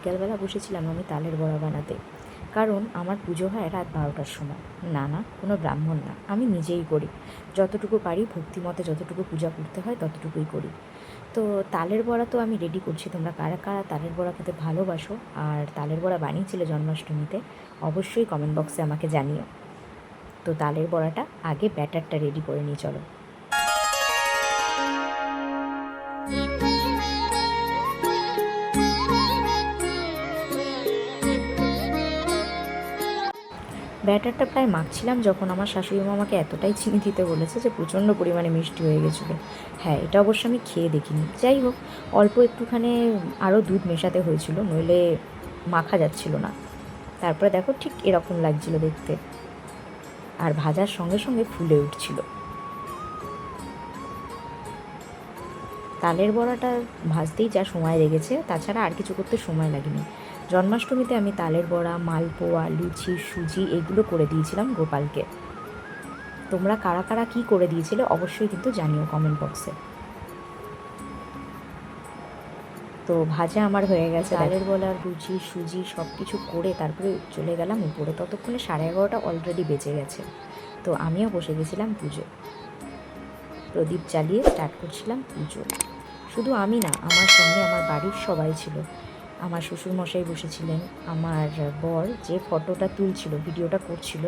বিকালবেলা বসেছিলাম আমি তালের বড়া বানাতে। কারণ আমার পুজো হয় রাত বারোটার সময়। না না, কোনো ব্রাহ্মণ না। আমি নিজেই করি। যতটুকু পারি, ভক্তিমতে যতটুকু পূজা করতে হয়, ততটুকুই করি। তো তালের বড়া তো আমি রেডি করছি। তোমরা কারা কারা তালের বড়া খেতে ভালোবাসো আর তালের বড়া বানিয়েছিলে জন্মাষ্টমীতে, অবশ্যই কমেন্ট বক্সে আমাকে জানিও। তো তালের বড়াটা আগে ব্যাটারটা রেডি করে নিয়ে চলো। ব্যাটারটা প্রায় মাখছিলাম যখন আমার শাশুড়ি মা আমাকে এতটাই চিনি দিতে বলেছে যে প্রচণ্ড পরিমাণে মিষ্টি হয়ে গেছিল। হ্যাঁ এটা অবশ্য আমি খেয়ে দেখিনি। যাই হোক, অল্প একটুখানি আরও দুধ মেশাতে হয়েছিল, নইলে মাখা যাচ্ছিল না। তারপরে দেখো ঠিক এরকম লাগছিল দেখতে। আর ভাজার সঙ্গে সঙ্গে ফুলে উঠছিল। তালের বড়াটা ভাজতেই যা সময় লেগেছে, তাছাড়া আর কিছু করতে সময় লাগেনি। জন্মাষ্টমীতে আমি তালের বড়া মালপোয়া লুচি সুজি এগুলো করে দিয়েছিলাম গোপালকে। তোমরা কারা কারা কী করে দিয়েছিলে অবশ্যই কিন্তু জানিও কমেন্ট বক্সে তো ভাজা আমার হয়ে গেছে। তালের বড়া লুচি সুজি সব কিছু করে তারপরে চলে গেলাম উপরে। ততক্ষণে সাড়ে এগারোটা অলরেডি বেঁচে গেছে। তো আমিও বসে গেছিলাম পুজো। প্রদীপ জ্বালিয়ে স্টার্ট করছিলাম পুজো। শুধু আমি না আমার সঙ্গে আমার বাড়ির সবাই ছিল। আমার শ্বশুরমশাই বসেছিলেন, আমার বর যে ফটোটা তুলছিল, ভিডিওটা করছিল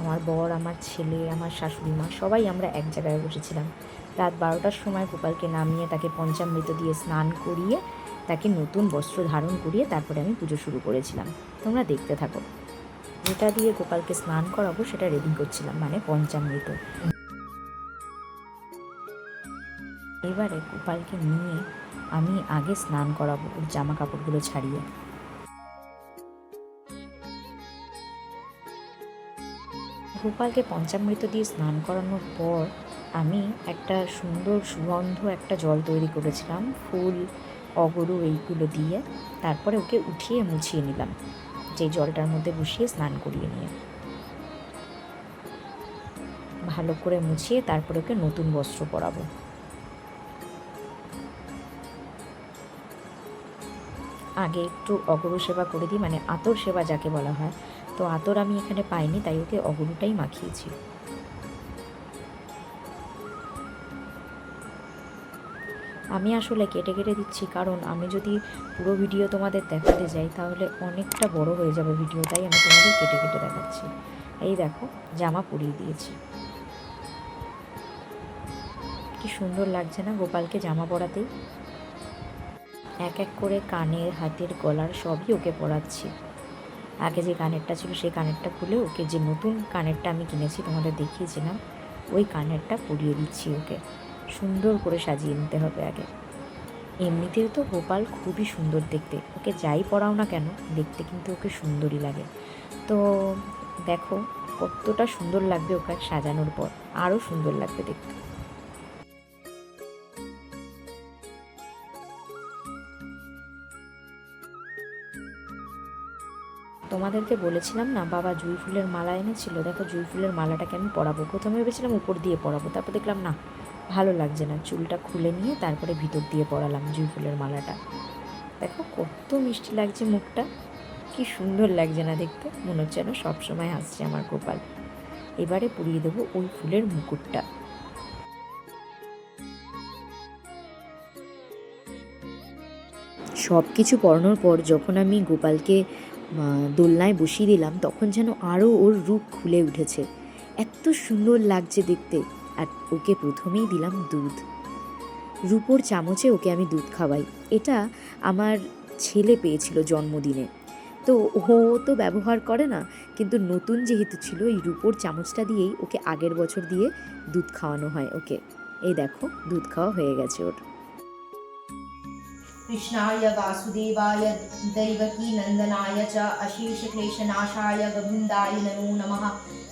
আমার বর, আমার ছেলে, আমার শাশুড়ি মা সবাই আমরা এক জায়গায় বসেছিলাম। রাত বারোটার সময় গোপালকে নামিয়ে তাকে পঞ্চামৃত দিয়ে স্নান করিয়ে, তাকে নতুন বস্ত্র ধারণ করিয়ে তারপরে আমি পুজো শুরু করেছিলাম। তোমরা দেখতে থাকো। যেটা দিয়ে গোপালকে স্নান করাবো, সেটা রেডি করছিলাম মানে পঞ্চামৃত। এবারে গোপালকে নিয়ে আমি আগে স্নান করাবো ওর জামা কাপড়গুলো ছাড়িয়ে। গোপালকে পঞ্চামৃত দিয়ে স্নান করানোর পর আমি একটা সুন্দর সুগন্ধ একটা জল তৈরি করেছিলাম, ফুল, অগরু এইগুলো দিয়ে। তারপরে ওকে উঠিয়ে মুছিয়ে নিলাম যে জলটার মধ্যে বসিয়ে স্নান করিয়ে নিয়ে। ভালো করে মুছিয়ে তারপরে ওকে নতুন বস্ত্র পরাবো। আগে একটু অগরু সেবা করে দিই মানে আতর সেবা যাকে বলা হয়। তো আতর আমি এখানে পাইনি, তাই ওকে অগরুটাই মাখিয়েছি। আমি আসলে কেটে কেটে দিচ্ছি, কারণ আমি যদি পুরো ভিডিও তোমাদের দেখাতে যাই, তাহলে অনেকটা বড় হয়ে যাবে ভিডিও, তাই আমি তোমাদের কেটে কেটে দেখাচ্ছি। এই দেখো, জামা পরিয়ে দিয়েছি। কি সুন্দর লাগছে না গোপালকে জামা পরাতেই? এক এক করে কানের, হাতের, গলার সবই ওকে পরাচ্ছি আগে যে কানেরটা ছিল সেই কানেরটা খুলে ওকে যে নতুন কানেরটা আমি কিনেছি, তোমাদের দেখিয়েছিলাম, ওই কানেরটা পরিয়ে দিচ্ছি ওকে। সুন্দর করে সাজিয়ে নিতে হবে আগে। এমনিতেও তো গোপাল খুবই সুন্দর দেখতে। ওকে যাই পড়াও না কেন, দেখতে কিন্তু ওকে সুন্দরই লাগে। তো দেখো, কতটা সুন্দর লাগবে ওকে সাজানোর পর। আরও সুন্দর লাগবে দেখতে। তোমাদেরকে বলেছিলাম না, বাবা জুঁই ফুলের মালা এনেছিল, দেখো জুঁই ফুলের মালাটাকে আমি পরাবো। প্রথমে ভেবেছিলাম উপর দিয়ে পরাবো, তারপর দেখলাম না, ভালো লাগছে না। চুলটা খুলে নিয়ে তারপরে ভিতর দিয়ে পরালাম জুঁই ফুলের মালাটা। দেখো কত মিষ্টি লাগছে মুখটা, কি সুন্দর লাগছে না দেখতে, মনে হচ্ছে যেন সবসময় হাসছে আমার গোপাল এবারে পুড়িয়ে দেবো ওই ফুলের মুকুটটা। সব কিছু পরানোর পর যখন আমি গোপালকে দোলনায় বসিয়ে দিলাম, তখন যেন আরও ওর রূপ খুলে উঠেছে। এত সুন্দর লাগছে দেখতে, আর ওকে প্রথমেই দিলাম দুধ। রূপোর চামচে ওকে আমি দুধ খাওয়াই। এটা আমার ছেলে পেয়েছিল জন্মদিনে। তো ও তো ব্যবহার করে না, কিন্তু নতুন যেহেতু ছিল, এই রূপোর চামচটা দিয়েই ওকে আগের বছর দিয়ে দুধ খাওয়ানো হয় ওকে। এই দেখো, দুধ খাওয়া হয়ে গেছে ওর। कृष्णाय वासुदेवाय दैवकी नन्दनाय च अशेषक्लेशनाशाय गोविन्दाय नमो नमः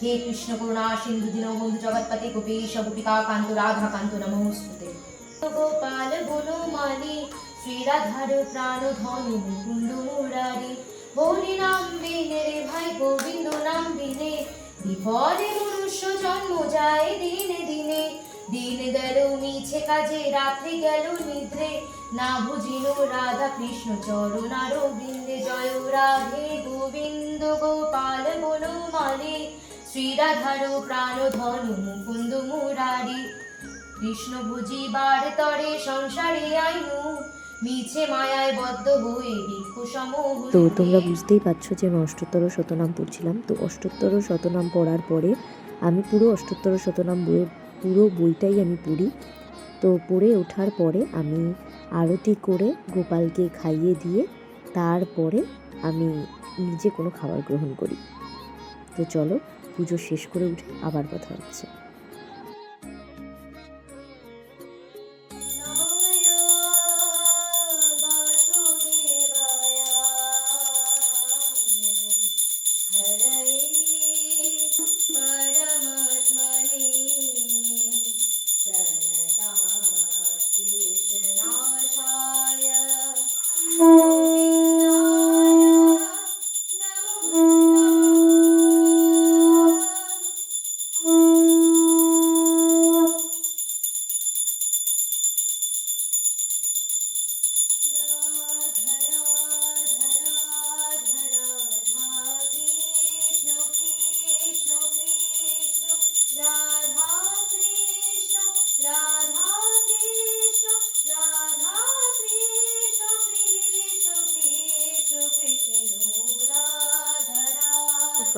हे कृष्ण करुणा सिन्धु दीनबन्धु जगत्पते गोपेश गोपिका कान्त राधा कान्त नमोस्तुते গোপাল বনমালী শ্রীরাধার প্রাণ ধনু মুকুন্দ মুরারি হরি নাম বিনে রে ভাই গোবিন্দ নাম বিনে বিপদে মনুষ্য জন্ম যায় দিনে দিনে দিন গেল মিছে কাজে রাত্রি গেল নিদ্রে না ভুজিনো রাধা কৃষ্ণ চরণার বৃন্দে জয় রাধে গোবিন্দ গোপাল বনমালী। শ্রীরাধার প্রাণ ধনু মুকুন্দ মুরারি। কৃষ্ণ বুঝিবার তরে সংসারে আইনু। তো তোমরা বুঝতেই পারছ যে আমি অষ্টোত্তর শতনাম পড়ছিলাম। তো অষ্টোত্তর শতনাম পড়ার পরে আমি পুরো অষ্টোত্তর শতনাম বইয়ের পুরো বইটাই আমি পড়ি। তো পড়ে ওঠার পরে আমি আরতি করে গোপালকে খাইয়ে দিয়ে তারপরে আমি নিজে কোনো খাবার গ্রহণ করি। তো চলো পুজো শেষ করে উঠে আবার কথা হচ্ছে।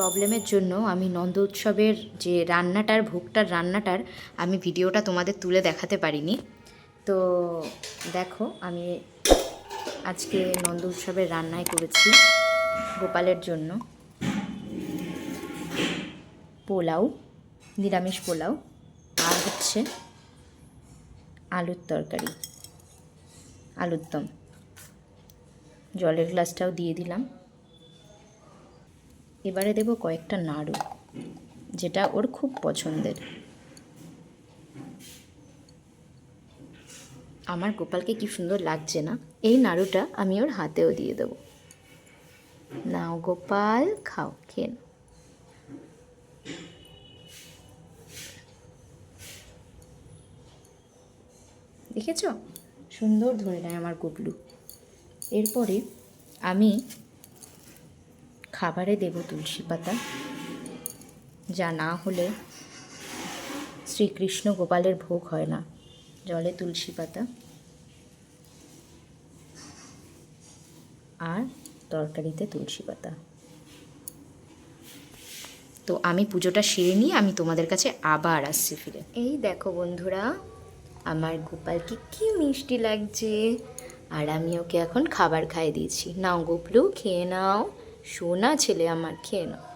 প্রবলেমের জন্য আমি নন্দ উৎসবের যে রান্নাটার, ভোগটার রান্নাটার আমি ভিডিওটা তোমাদের তুলে দেখাতে পারিনি। তো দেখো, আমি আজকে নন্দ উৎসবের রান্নায় করেছি গোপালের জন্য। পোলাও, নিরামিষ পোলাও, আর হচ্ছে আলুর তরকারি আলুর দম জলের গ্লাসটাও দিয়ে দিলাম। এবারে দেব কয়েকটা নাড়ু, যেটা ওর খুব পছন্দের। আমার গোপালকে কি সুন্দর লাগছে না? এই নাড়ুটা আমি ওর হাতেও দিয়ে দেবো। নাও গোপাল, খাও, খেয়ে। দেখেছ? সুন্দর ধরে নেয় আমার গুবলু। এরপরে আমি খাবারে দেব তুলসী পাতা, যা না হলে শ্রীকৃষ্ণ গোপালের ভোগ হয় না। জলে তুলসী পাতা আর তরকারিতে তুলসী পাতা। তো আমি পুজোটা সেরে নিয়ে আমি তোমাদের কাছে আবার আসছি ফিরে। এই দেখো বন্ধুরা, আমার গোপালকে কি মিষ্টি লাগছে। আর আমি ওকে এখন খাবার খাইয়ে দিয়েছি। নাও গোপলু, খেয়ে নাও। সোনা ছেলে আমার খেয়ে নাও।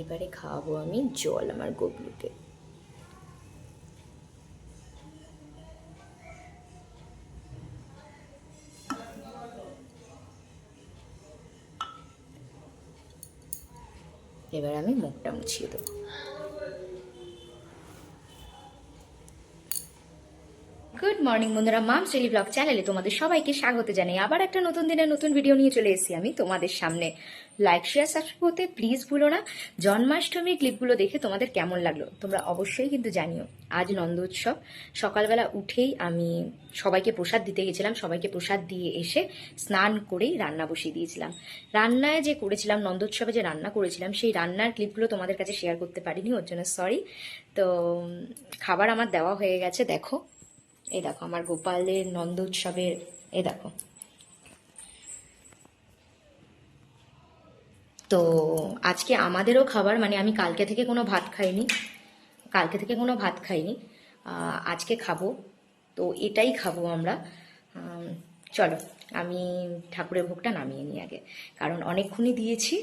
এবারে খাওয়াবো আমি জল আমার গোবলুকে আমি মুখটা মুছিয়ে দেবো। গুড মর্নিং বন্ধুরা। মাম শ্রেলি ব্লগ চ্যানেলে তোমাদের সবাইকে স্বাগত জানাই। আবার একটা নতুন দিনের নতুন ভিডিও নিয়ে চলে এসেছি আমি তোমাদের সামনে। লাইক শেয়ার সাবস্ক্রাইব করতে প্লিজ ভুলো না। জন্মাষ্টমীর ক্লিপগুলো দেখে তোমাদের কেমন লাগল তোমরা অবশ্যই কিন্তু জানিও। আজ নন্দ উৎসব। সকালবেলা উঠেই আমি সবাইকে প্রসাদ দিতে গেছিলাম। সবাইকে প্রসাদ দিয়ে এসে স্নান করেই রান্না বসিয়ে দিয়েছিলাম। রান্নায় যে করেছিলাম নন্দোৎসবে যে রান্না করেছিলাম, সেই রান্নার ক্লিপগুলো তোমাদের কাছে শেয়ার করতে পারিনি, ওর জন্য সরি তো খাবার আমার দেওয়া হয়ে গেছে, দেখো। এই দেখো, আমার গোপালের নন্দ উৎসবের এই দেখো। তো আজকে আমাদেরও খাবার মানে আমি কালকে থেকে কোনো ভাত খাইনি, কালকে থেকে কোনো ভাত খাইনি আজকে খাব। তো এটাই খাব আমরা। চলো, আমি ঠাকুরের ভোগটা নামিয়ে নিই আগে। কারণ অনেকক্ষণই দিয়েছি,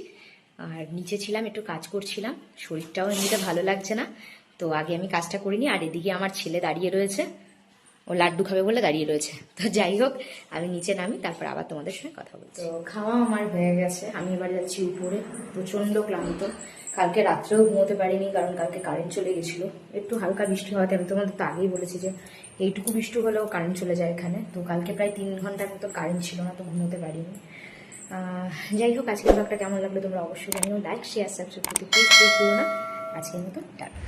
আর নিচে ছিলাম, একটু কাজ করছিলাম, শরীরটাও এমনিতে ভালো লাগছে না। তো আগে আমি কাজটা করিনি, আর এদিকে আমার ছেলে দাঁড়িয়ে রয়েছে। ও লাড্ডু খাবে বলে দাঁড়িয়ে রয়েছে। তো যাই হোক, আমি নিচে নামি, তারপর আবার তোমাদের সঙ্গে কথা বলছি। তো খাওয়া আমার হয়ে গেছে। আমি এবার যাচ্ছি উপরে। প্রচণ্ড ক্লান্ত। কালকে রাত্রেও ঘুমোতে পারিনি, কারণ কালকে কারেন্ট চলে গেছিল। একটু হালকা বৃষ্টি হওয়াতে, আমি তোমাদের তো আগেই বলেছি যে এইটুকু বৃষ্টি হলেও কারেন্ট চলে যায় এখানে। তো কালকে প্রায় তিন ঘণ্টার মতো কারেন্ট ছিল না, তো ঘুমোতে পারিনি। যাই হোক, আজকের ব্লগটা কেমন লাগল তোমরা অবশ্যই জানিও। লাইক শেয়ার সাবস্ক্রাইব করতে প্লিজ করো না। আজকের মতো টাটা।